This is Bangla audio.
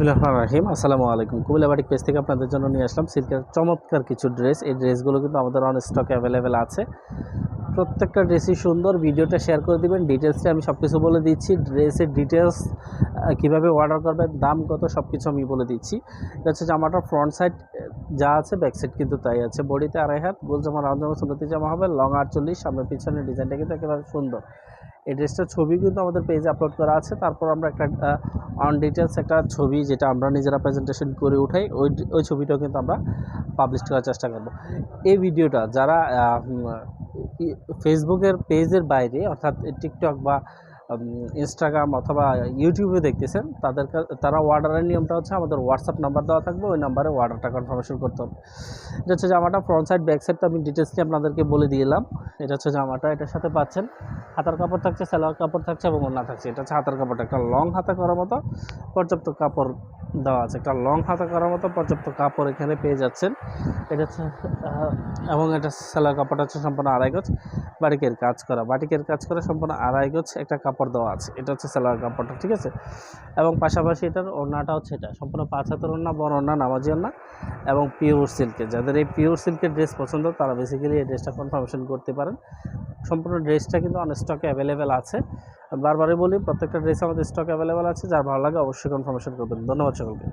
বিসমুল্লাহ রাহিম। আসসালামু আলাইকুম। কুমিল্লা বাটিক পেজ থেকে আপনাদের জন্য নিয়ে আসলাম সিল্কের চমৎকার কিছু ড্রেস। এই ড্রেসগুলো কিন্তু আমাদের অন স্টক অ্যাভেলেবেল আছে। প্রত্যেকটা ড্রেসই সুন্দর। ভিডিওটা শেয়ার করে দেবেন। ডিটেলসে আমি সব কিছু বলে দিচ্ছি। ড্রেসের ডিটেলস কীভাবে অর্ডার করবেন, দাম কত সব কিছু আমি বলে দিচ্ছি। এটা হচ্ছে জামাটার ফ্রন্ট সাইড যা আছে ব্যাক সাইড কিন্তু তাই আছে। বডিতে আড়াই হাত, গোল জামা, রাউন্ড জামা সুন্দরতি জামা হবে লং আটচল্লিশ, সামনে পিছনে ডিজাইনটা কিন্তু একেবারে সুন্দর। এই ড্রেসটার ছবি কিন্তু আমাদের পেজে আপলোড করা আছে। তারপর আমরা একটা অন ডিটেলস একটা ছবি যেটা আমরা নিজেরা প্রেজেন্টেশন করে উঠাই, ওই ওই ছবিটাও কিন্তু আমরা পাবলিশ করার চেষ্টা করব। এই ভিডিওটা যারা ফেসবুকের পেজের বাইরে, অর্থাৎ টিকটক বা ইনস্টাগ্রাম অথবা ইউটিউবে দেখতেছেন, তাদের তারা অর্ডারের নিয়মটা হচ্ছে আমাদের হোয়াটসঅ্যাপ নাম্বার দেওয়া থাকবে, ওই নাম্বারে অর্ডারটা কনফার্মেশন করতে হবে। এটা হচ্ছে জামাটা ফ্রন্ট সাইড ব্যাক সাইড তো আমি ডিটেলসটি আপনাদেরকে বলে দিলাম এটা হচ্ছে জামাটা, এটার সাথে পাচ্ছেন হাতার কাপড় থাকছে, সালোয়ার কাপড় থাকছে এবং ওড়না থাকছে। এটা হচ্ছে হাতার কাপড়টা একটা লং হাতা করার মতো পর্যাপ্ত কাপড় দেওয়া আছে। একটা লং হাতা করার মতো পর্যাপ্ত কাপড় এখানে পেয়ে যাচ্ছেন। এটা হচ্ছে এবং এটা সালোয়ার কাপড়টা হচ্ছে সম্পূর্ণ আড়াই গজ বাটিকের কাজ করা। বাটিকের কাজ করা সম্পূর্ণ আড়াই গজ একটা কাপড় দেওয়া আছে। এটা হচ্ছে সালোয়ার কাপড়টা, ঠিক আছে? এবং পাশাপাশি এটার ওড়নাটা হচ্ছে এটা। সম্পূর্ণ পাঁচ হাতের ওড়না, বড় ওড়না, নামাজি ওড়না এবং পিওর সিল্কের যাদের এই পিওর সিল্কের ড্রেস পছন্দ, তারা বেসিক্যালি এই ড্রেসটা কনফার্মেশন করতে পারেন। সম্পূর্ণ ড্রেসটা কিন্তু অন স্টকে অ্যাভেলেবেল আছে। বারবারই বলি, প্রত্যেকটা ড্রেস আমাদের স্টক অ্যাভেলেবেল আছে। যার ভালো লাগে অবশ্যই কনফার্মেশন করবেন। ধন্যবাদ সকলকে।